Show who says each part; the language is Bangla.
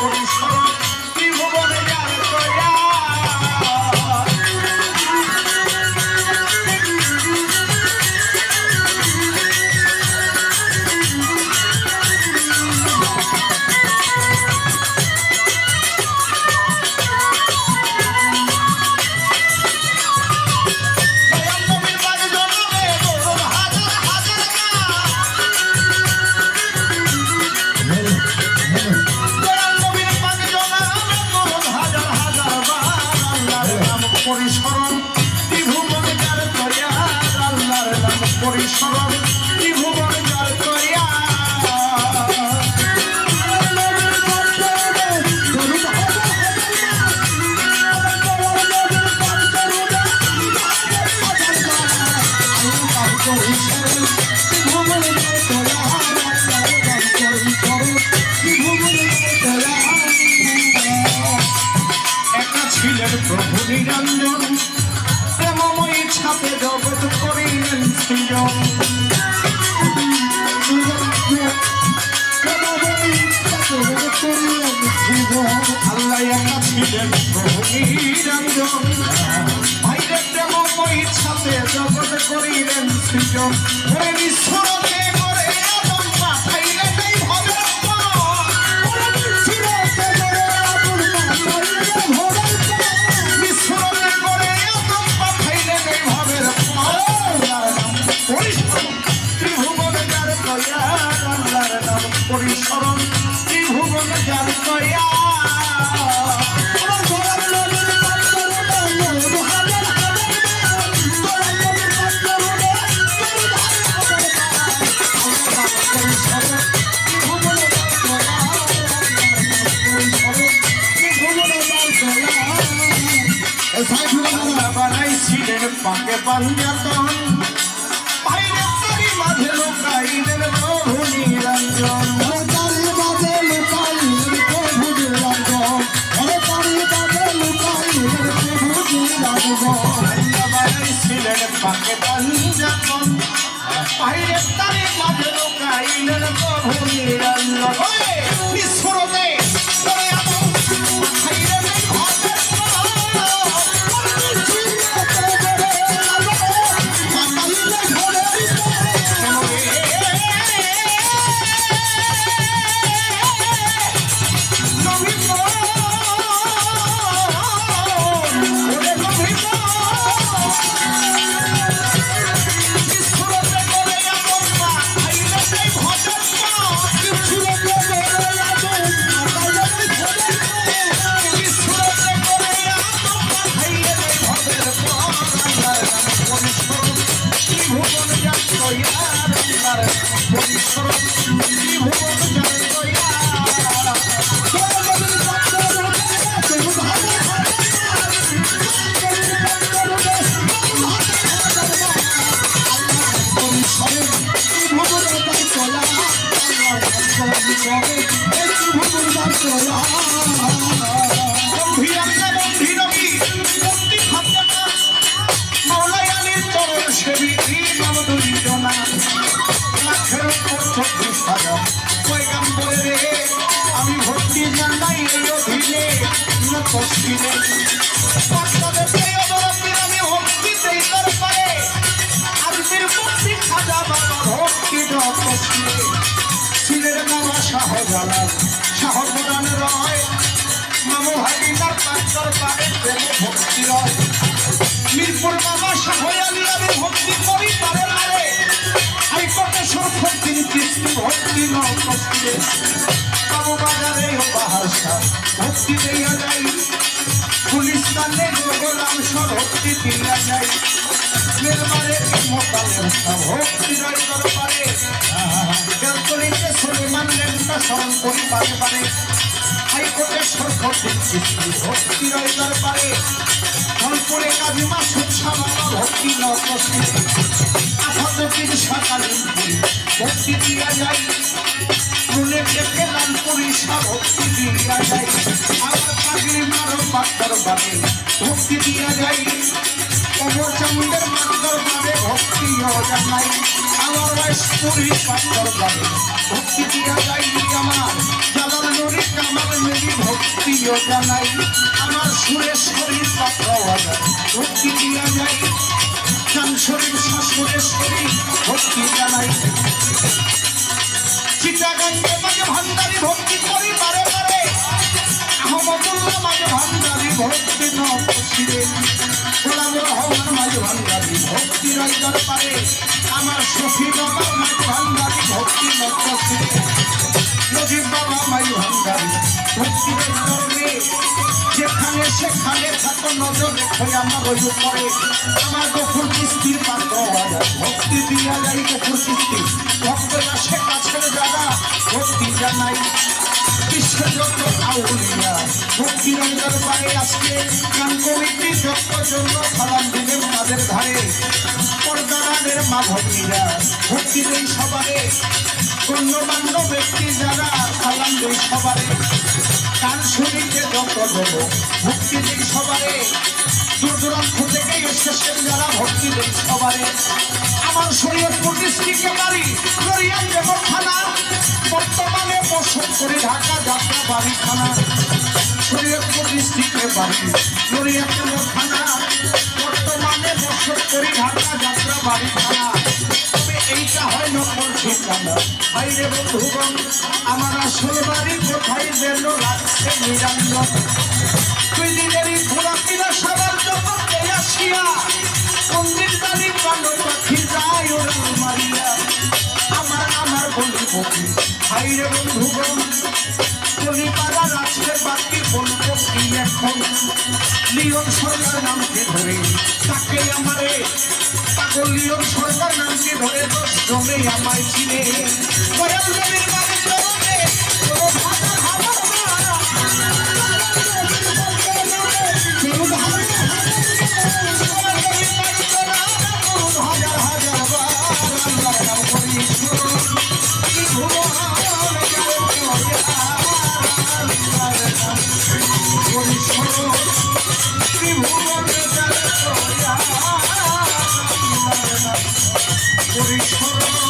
Speaker 1: পরিসরণ আল্লাহ একা ছিলেন প্রভু নিরঞ্জন ভাইরে প্রেমময়ী ছাপে জগৎ করিলেন সৃজন ওরে ঈশ্বরকে করে আদম পাঠাইলে তাই হবে বিশ্বরূপে করে আদম পাঠাইলে তাই পরিশ্রম ত্রিভুবন যার দয়া আল্লাহর নাম পরিশ্রম পাকে পাঞ্জাতন বাইরে তারি মাঝে লোকাইলেন প্রভু নিরঞ্জন আল্লাহ বানাইছিলেন পাকে পাঞ্জাতন বাইরে তারি মাঝে লোকাইলেন প্রভু নিরঞ্জন আমি ভক্তি জানাই এই অধীনে দরদের আমি ভক্তি দেই দরবারে আজকের ভক্তি খাজা বাবা ভক্তি শিরের শাহজালাল শাহজালাল রয়। মামু ভাগিনার পাঁচর পারে প্রেম ভক্তি রয়। মিরপুর মামা শাহয়ালি আমি ভক্তি করি পারে পারে হাইকোর্টে সরফদ্দিন কৃষ্ণ ভক্তি নকস্তিরে বাবু বাজারে বাহাসা ভক্তি দিয়া যাই পুলিশ কানে গোলাম সর, ভক্তি দিয়া যাই মেরবারে মোকালের ভক্তি রয় দরবারে লেনটা স্মরণ করি পারে পারে। হাইকোর্টে সরফদ্দিন কৃষ্ণ ভক্তি রয় দরবারে। ফলপুরে কাজী মাসুদ সামান্য ভক্তি নকস্তিরে আপাততির সকালীন পুরী ভক্তি দিয়া যাই। মনে থেকে নাম করি ভক্তি দিয়া যাই। আমার পাগড়ি মারো পাত্তর বাদে ভক্তি দিয়া যাই। অমরচন্দ্রের পাত্তর বাদে ভক্তি জানাই। আমার বয়স পুরী পাত্তর বাদে ভক্তি দিয়া যাই আমার জালাল নুরি কামাল মেরি ভক্তিও জানাই আমার সুরেশ্বরীর পাত্র ভক্তি দিয়া যাই চান শরীর শাশুরেশ্বরী ভক্তি জানাই চিটাগঞ্জে মাঝে ভান্ডারি ভক্তি করি বারে বারে আহমদুল্লাহ মাঝে ভান্ডারি ভক্তি নছিলেন ভক্তি নছিলেন নজিব বাবা মাই ভান্ডারি ভক্তি দরবে যেখানে সেখানে থাকো নজর রেখো আমার ওই উপরে আমার গফুর কিস্তির পাত্র ভক্তি দিয়া যাই গফুর কিস্তি ভক্তরা সে কাছের যারা ভক্তি জানাই যত আউলিয়া ভক্তি রঞ্জন পারে? আজকে গান কমিটি যত জন্য সালাম দিলেন তাদের ধারে পর্দানের মাধবীরা ভক্তি দেই সবারে গণ্যমান্য ব্যক্তি যারা সালাম দেই সবারে গান শুনিতে যত দেব ভক্তি দেই সবারে দূর দূরান্ত যারা ভক্তি সবারে আমার শরীয়তপুর ডিস্ট্রিক্টে বাড়ি দেবর থানা, বর্তমানে বসত করে ঢাকা যাত্রা বাড়ি থানা শরীয়তপুর ডিস্ট্রিক্টে বাড়ি। দেবর থানা বর্তমানে বসত করে ঢাকা যাত্রা বাড়ি তবে এইটা হয় নকল ঠিকানা। বাইরে বন্ধুগণ, আমার আসল বাড়ি কোথায় যেন লাগছে নিরঞ্জন দুই দিনেরই ঘোরাফেরা সবার জগতে আসিয়া মন্দির বাড়ি পাখি যায় ওরা মারিয়া। আমার আমার বলি বলি ভাইরে বন্ধুগণ কলিপাড়া রাষ্ট্রের বাকি বলব কি এখন? লিওন সরকার নামকে ধরে তাকে আমারে। পাগল লিওন সরকার নামকে ধরে দশ জমে আমায় চিনে। পরিশ্রম